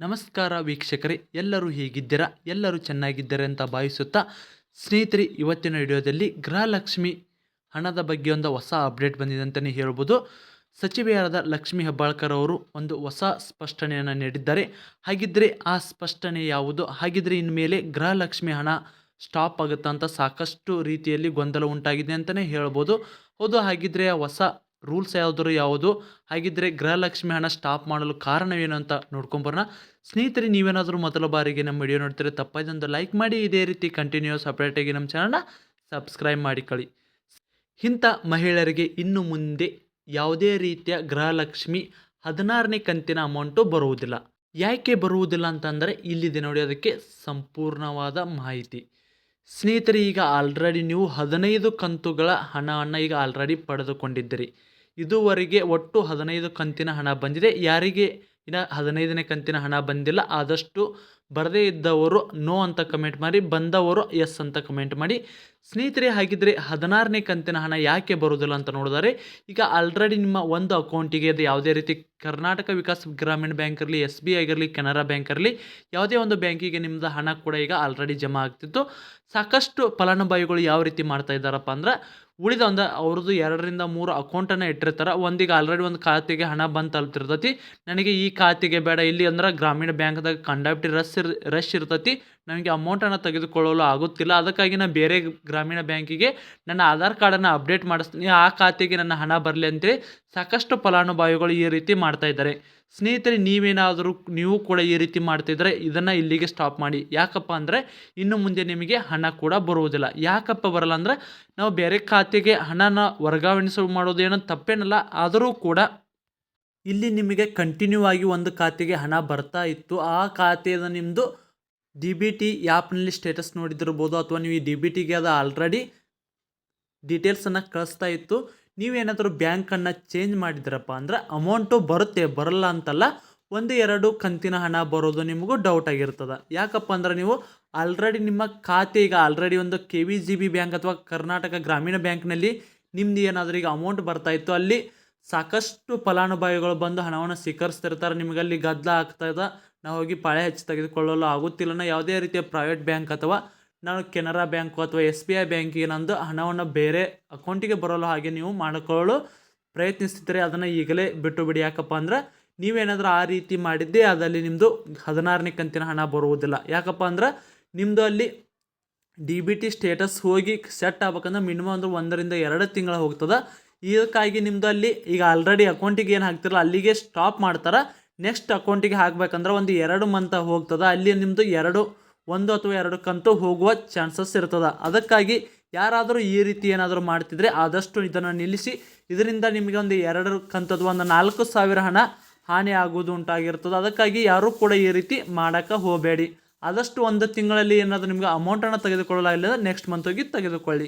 ನಮಸ್ಕಾರ ವೀಕ್ಷಕರೇ, ಎಲ್ಲರೂ ಹೇಗಿದ್ದೀರಾ? ಎಲ್ಲರೂ ಚೆನ್ನಾಗಿದ್ದಾರೆ ಅಂತ ಭಾವಿಸುತ್ತಾ ಸ್ನೇಹಿತರೆ, ಇವತ್ತಿನ ವಿಡಿಯೋದಲ್ಲಿ ಗೃಹಲಕ್ಷ್ಮಿ ಹಣದ ಬಗ್ಗೆ ಒಂದು ಹೊಸ ಅಪ್ಡೇಟ್ ಬಂದಿದೆ ಅಂತಲೇ ಹೇಳ್ಬೋದು. ಸಚಿವೆಯಾದ ಲಕ್ಷ್ಮಿ ಹೆಬ್ಬಾಳ್ಕರ್ ಅವರು ಒಂದು ಹೊಸ ಸ್ಪಷ್ಟನೆಯನ್ನು ನೀಡಿದ್ದಾರೆ. ಹಾಗಿದ್ದರೆ ಆ ಸ್ಪಷ್ಟನೆ ಯಾವುದು? ಹಾಗಿದ್ದರೆ ಇನ್ಮೇಲೆ ಗೃಹಲಕ್ಷ್ಮಿ ಹಣ ಸ್ಟಾಪ್ ಆಗುತ್ತಾ ಅಂತ ಸಾಕಷ್ಟು ರೀತಿಯಲ್ಲಿ ಗೊಂದಲ ಉಂಟಾಗಿದೆ ಅಂತಲೇ ಹೇಳ್ಬೋದು. ಹೌದು, ಹಾಗಿದ್ರೆ ಆ ಹೊಸ ರೂಲ್ಸ್ ಯಾವುದಾದ್ರು ಯಾವುದು? ಹಾಗಿದ್ದರೆ ಗೃಹಲಕ್ಷ್ಮಿ ಹಣ ಸ್ಟಾಪ್ ಮಾಡಲು ಕಾರಣವೇನು ಅಂತ ನೋಡ್ಕೊಂಬರೋಣ ಸ್ನೇಹಿತರೆ, ನೀವೇನಾದರೂ ಮೊದಲ ಬಾರಿಗೆ ನಮ್ಮ ವಿಡಿಯೋ ನೋಡ್ತೀರಿ ತಪ್ಪದೊಂದು ಲೈಕ್ ಮಾಡಿ. ಇದೇ ರೀತಿ ಕಂಟಿನ್ಯೂಸ್ ಅಪ್ಡೇಟಾಗಿ ನಮ್ಮ ಚಾನಲ್ನ ಸಬ್ಸ್ಕ್ರೈಬ್ ಮಾಡಿಕೊಳ್ಳಿ. ಇಂಥ ಮಹಿಳೆಯರಿಗೆ ಇನ್ನು ಮುಂದೆ ಯಾವುದೇ ರೀತಿಯ ಗೃಹಲಕ್ಷ್ಮಿ ಹದಿನಾರನೇ ಕಂತಿನ ಅಮೌಂಟು ಬರುವುದಿಲ್ಲ. ಯಾಕೆ ಬರುವುದಿಲ್ಲ ಅಂತಂದರೆ ಇಲ್ಲಿದೆ ನೋಡಿ ಅದಕ್ಕೆ ಸಂಪೂರ್ಣವಾದ ಮಾಹಿತಿ. ಸ್ನೇಹಿತರೆ, ಈಗ ಆಲ್ರೆಡಿ ನೀವು ಹದಿನೈದು ಕಂತುಗಳ ಹಣವನ್ನು ಈಗ ಆಲ್ರೆಡಿ ಪಡೆದುಕೊಂಡಿದ್ದೀರಿ. ಇದುವರೆಗೆ ಒಟ್ಟು ಹದಿನೈದು ಕಂತಿನ ಹಣ ಬಂದಿದೆ. ಯಾರಿಗೆ ಇನ್ನು ಹದಿನೈದನೇ ಕಂತಿನ ಹಣ ಬಂದಿಲ್ಲ, ಆದಷ್ಟು ಬರದೇ ಇದ್ದವರು ನೋ ಅಂತ ಕಮೆಂಟ್ ಮಾಡಿ, ಬಂದವರು ಎಸ್ ಅಂತ ಕಮೆಂಟ್ ಮಾಡಿ. ಸ್ನೇಹಿತರೆ, ಹಾಗಿದ್ರೆ ಹದಿನಾರನೇ ಕಂತಿನ ಹಣ ಯಾಕೆ ಬರೋದಿಲ್ಲ ಅಂತ ನೋಡಿದರೆ, ಈಗ ಆಲ್ರೆಡಿ ನಿಮ್ಮ ಒಂದು ಅಕೌಂಟಿಗೆ ಅದು ಯಾವುದೇ ರೀತಿ ಕರ್ನಾಟಕ ವಿಕಾಸ್ ಗ್ರಾಮೀಣ ಬ್ಯಾಂಕ್ ಇರಲಿ, ಎಸ್ ಬಿ ಐ ಆಗಿರಲಿ ಕೆನರಾ ಬ್ಯಾಂಕ್ ಇರಲಿ, ಯಾವುದೇ ಒಂದು ಬ್ಯಾಂಕಿಗೆ ನಿಮ್ಮದು ಹಣ ಕೂಡ ಈಗ ಆಲ್ರೆಡಿ ಜಮಾ ಆಗ್ತಿತ್ತು. ಸಾಕಷ್ಟು ಫಲಾನುಭವಿಗಳು ಯಾವ ರೀತಿ ಮಾಡ್ತಾ ಇದ್ದಾರಪ್ಪ ಅಂದ್ರೆ ಉಳಿದ ಒಂದು ಅವ್ರದ್ದು ಎರಡರಿಂದ ಮೂರು ಅಕೌಂಟನ್ನು ಇಟ್ಟಿರ್ತಾರೆ. ಒಂದೀಗ ಆಲ್ರೆಡಿ ಒಂದು ಖಾತೆಗೆ ಹಣ ಬಂದು ತಲುಪ್ತಿರ್ತೈತಿ. ನನಗೆ ಈ ಖಾತೆಗೆ ಬೇಡ. ಇಲ್ಲಿ ಅಂದ್ರೆ ಗ್ರಾಮೀಣ ಬ್ಯಾಂಕ್ದಾಗ ಕಂಡಕ್ಟ್ ರಶ್ ಇರ್ ರಶ್ ಇರ್ತೈತಿ. ನನಗೆ ಅಮೌಂಟನ್ನು ತೆಗೆದುಕೊಳ್ಳಲು ಆಗುತ್ತಿಲ್ಲ. ಅದಕ್ಕಾಗಿ ನಾನು ಬೇರೆ ಗ್ರಾಮೀಣ ಬ್ಯಾಂಕಿಗೆ ನನ್ನ ಆಧಾರ್ ಕಾರ್ಡನ್ನು ಅಪ್ಡೇಟ್ ಮಾಡಿಸ್ತೀನಿ. ಆ ಖಾತೆಗೆ ನನ್ನ ಹಣ ಬರಲಿ ಅಂತೇಳಿ ಸಾಕಷ್ಟು ಫಲಾನುಭವಿಗಳು ಈ ರೀತಿ ಮಾಡ್ತಾ ಇದ್ದಾರೆ. ಸ್ನೇಹಿತರೆ, ನೀವೇನಾದರೂ ನೀವು ಕೂಡ ಈ ರೀತಿ ಮಾಡ್ತಿದ್ರೆ ಇದನ್ನು ಇಲ್ಲಿಗೆ ಸ್ಟಾಪ್ ಮಾಡಿ. ಯಾಕಪ್ಪ ಅಂದರೆ ಇನ್ನು ಮುಂದೆ ನಿಮಗೆ ಹಣ ಕೂಡ ಬರುವುದಿಲ್ಲ. ಯಾಕಪ್ಪ ಬರಲ್ಲ ಅಂದರೆ ನಾವು ಬೇರೆ ಖಾತೆಗೆ ಹಣನ ವರ್ಗಾವಣೆ ಮಾಡೋದೇನೋ ತಪ್ಪೇನಲ್ಲ. ಆದರೂ ಕೂಡ ಇಲ್ಲಿ ನಿಮಗೆ ಕಂಟಿನ್ಯೂ ಆಗಿ ಒಂದು ಖಾತೆಗೆ ಹಣ ಬರ್ತಾ ಇತ್ತು. ಆ ಖಾತೆಯ ನಿಮ್ಮದು ಡಿ ಬಿ ಟಿ ಆ್ಯಪ್ನಲ್ಲಿ ಸ್ಟೇಟಸ್ ನೋಡಿದಿರ್ಬೋದು ಅಥವಾ ನೀವು ಈ ಡಿ ಬಿ ಟಿಗೆ ಅದು ಆಲ್ರೆಡಿ ಡೀಟೇಲ್ಸನ್ನು ಕಳಿಸ್ತಾ ಇತ್ತು. ನೀವೇನಾದರೂ ಬ್ಯಾಂಕನ್ನು ಚೇಂಜ್ ಮಾಡಿದ್ರಪ್ಪ ಅಂದ್ರೆ ಅಮೌಂಟು ಬರುತ್ತೆ, ಬರಲ್ಲ ಅಂತಲ್ಲ ಒಂದು ಎರಡು ಕಂತಿನ ಹಣ ಬರೋದು ನಿಮಗೂ ಡೌಟ್ ಆಗಿರ್ತದೆ. ಯಾಕಪ್ಪ ಅಂದ್ರೆ ನೀವು ಆಲ್ರೆಡಿ ನಿಮ್ಮ ಖಾತೆ ಈಗ ಆಲ್ರೆಡಿ ಒಂದು K V G B bank ಅಥವಾ ಕರ್ನಾಟಕ ಗ್ರಾಮೀಣ ಬ್ಯಾಂಕ್ನಲ್ಲಿ ನಿಮ್ದು ಏನಾದರೂ ಈಗ ಅಮೌಂಟ್ ಬರ್ತಾ ಇತ್ತು, ಅಲ್ಲಿ ಸಾಕಷ್ಟು ಫಲಾನುಭವಿಗಳು ಬಂದು ಹಣವನ್ನು ಸ್ವೀಕರಿಸ್ತಿರ್ತಾರೆ, ನಿಮಗಲ್ಲಿ ಗದ್ದಲ ಆಗ್ತದೆ ನಾವು ಹೋಗಿ ಪಾಳೆ ಹಚ್ಚಿ ತೆಗೆದುಕೊಳ್ಳಲು ಆಗುತ್ತಿಲ್ಲ ಯಾವುದೇ ರೀತಿಯ ಪ್ರೈವೇಟ್ ಬ್ಯಾಂಕ್ ಅಥವಾ ನಾನು ಕೆನರಾ ಬ್ಯಾಂಕು ಅಥವಾ ಎಸ್ ಬಿ ಐ ಬ್ಯಾಂಕಿಗೆ ನಂದು ಹಣವನ್ನು ಬೇರೆ ಅಕೌಂಟಿಗೆ ಬರಲು ಹಾಗೆ ನೀವು ಮಾಡಿಕೊಳ್ಳಲು ಪ್ರಯತ್ನಿಸ್ತಿದ್ರೆ ಅದನ್ನು ಈಗಲೇ ಬಿಟ್ಟು ಬಿಡಿ. ಯಾಕಪ್ಪ ಅಂದ್ರೆ ನೀವೇನಾದರೂ ಆ ರೀತಿ ಮಾಡಿದ್ದೇ ಅದರಲ್ಲಿ ನಿಮ್ಮದು ಹದಿನಾರನೇ ಕಂತಿನ ಹಣ ಬರುವುದಿಲ್ಲ. ಯಾಕಪ್ಪ ಅಂದ್ರೆ ನಿಮ್ಮದು ಅಲ್ಲಿ ಡಿ ಬಿ ಟಿ ಸ್ಟೇಟಸ್ ಹೋಗಿ ಸೆಟ್ ಆಗ್ಬೇಕಂದ್ರೆ ಮಿನಿಮಮ್ ಅಂದ್ರೆ ಒಂದರಿಂದ ಎರಡು ತಿಂಗಳು ಹೋಗ್ತದೆ. ಇದಕ್ಕಾಗಿ ನಿಮ್ಮದು ಅಲ್ಲಿ ಈಗ ಆಲ್ರೆಡಿ ಅಕೌಂಟಿಗೆ ಏನು ಹಾಕ್ತಿರಲ್ಲ ಅಲ್ಲಿಗೆ ಸ್ಟಾಪ್ ಮಾಡ್ತಾರೆ. ನೆಕ್ಸ್ಟ್ ಅಕೌಂಟಿಗೆ ಹಾಕ್ಬೇಕಂದ್ರೆ ಒಂದು ಎರಡು ಮಂತ ಹೋಗ್ತದೆ. ಅಲ್ಲಿ ನಿಮ್ಮದು ಎರಡು, ಒಂದು ಅಥವಾ ಎರಡು ಕಂತು ಹೋಗುವ ಚಾನ್ಸಸ್ ಇರ್ತದೆ. ಅದಕ್ಕಾಗಿ ಯಾರಾದರೂ ಈ ರೀತಿ ಏನಾದರೂ ಮಾಡ್ತಿದ್ರೆ ಆದಷ್ಟು ಇದನ್ನು ನಿಲ್ಲಿಸಿ, ಇದರಿಂದ ನಿಮಗೆ ಒಂದು ಎರಡು ಕಂತದ ಒಂದು ನಾಲ್ಕು ಸಾವಿರ ಹಣ ಹಾನಿ ಆಗುವುದು ಉಂಟಾಗಿರ್ತದೆ. ಅದಕ್ಕಾಗಿ ಯಾರೂ ಕೂಡ ಈ ರೀತಿ ಮಾಡೋಕ್ಕೆ ಹೋಗಬೇಡಿ. ಆದಷ್ಟು ಒಂದು ತಿಂಗಳಲ್ಲಿ ಏನಾದರೂ ನಿಮಗೆ ಅಮೌಂಟನ್ನು ತೆಗೆದುಕೊಳ್ಳಲಾಗಿಲ್ಲ ನೆಕ್ಸ್ಟ್ ಮಂತ್ ಹೋಗಿ ತೆಗೆದುಕೊಳ್ಳಿ.